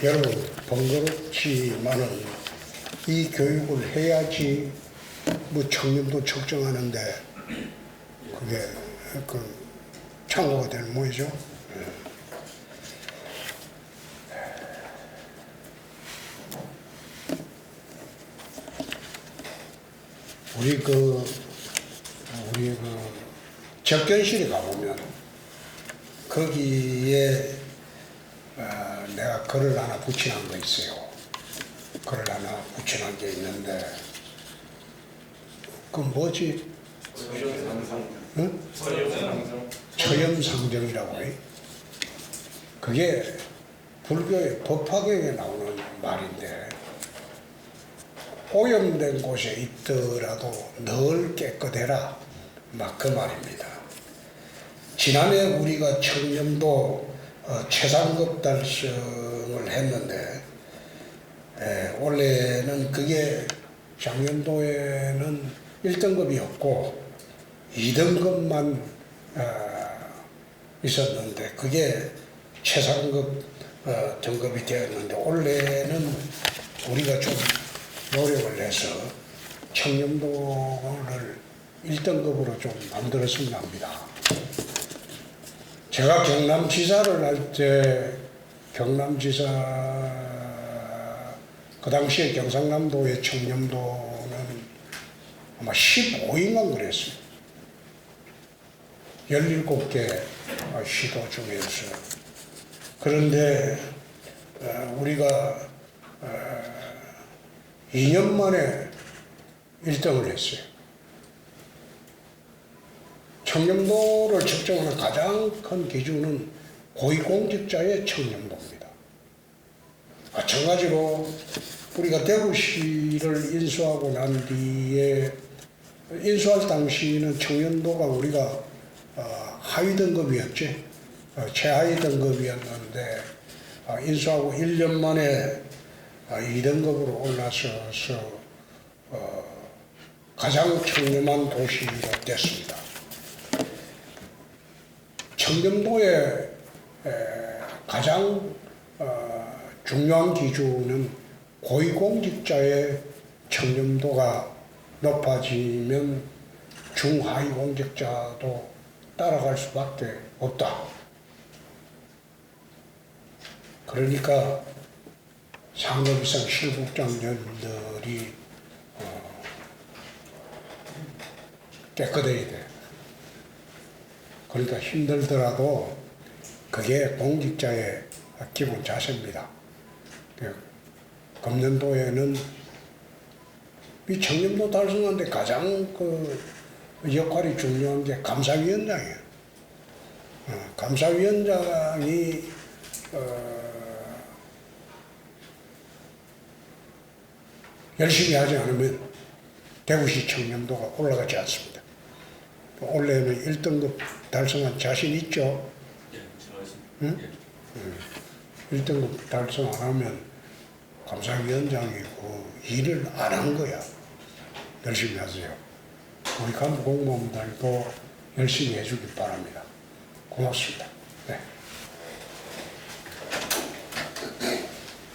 여러분 번거롭지만은 이 교육을 해야지 뭐 청년도 측정하는데 그게 그 참고가 되는 모이죠. 예. 우리 그 우리 그 접견실에 가보면 거기에 글을 하나 붙여놓은 거 있어요. 글을 하나 붙여놓은 게 있는데 그 뭐지? 응? 처염상정이라고 해. 그게 불교의 법화경에 나오는 말인데 오염된 곳에 있더라도 늘 깨끗해라. 막 그 말입니다. 지난해 우리가 청렴도 어, 최상급 달성을 했는데 에, 원래는 그게 작년도에는 1등급이었고 2등급만 어, 있었는데 그게 최상급 어, 등급이 되었는데 올해는 우리가 좀 노력을 해서 청렴도를 1등급으로 좀 만들었으면 합니다. 제가 경남지사를 할 때 경남지사 그 당시에 경상남도의 청렴도는 아마 15인가 그랬어요. 17개 시도 중에서. 그런데 어, 우리가 어, 2년 만에 1등을 했어요. 청렴도를 측정하는 가장 큰 기준은 고위공직자의 청렴도입니다. 마찬가지로 우리가 대구시를 인수하고 난 뒤에 인수할 당시는 청렴도가 우리가 어, 하위 등급이었지 어, 최하위 등급이었는데 어, 인수하고 1년 만에 어, 2등급으로 올라서서 어, 가장 청렴한 도시가 됐습니다. 에, 가장 어, 중요한 기준은 고위공직자의 청렴도가 높아지면 중하위 공직자도 따라갈 수밖에 없다. 그러니까 상급 이상 실국장년들이 어, 깨끗해야 돼. 그러니까 힘들더라도 그게 공직자의 기본 자세입니다. 그 금년도에는 이 청렴도 달성하는데 가장 그 역할이 중요한 게 감사위원장이에요. 어, 감사위원장이 어, 열심히 하지 않으면 대구시 청렴도가 올라가지 않습니다. 올해는 1등급 달성한 자신 있죠? 예. 응? 예. 1등급 달성 안 하면 감사위원장이고 일을 안 한 거야. 열심히 하세요. 우리 간부 공무원들도 열심히 해주길 바랍니다. 고맙습니다. 네.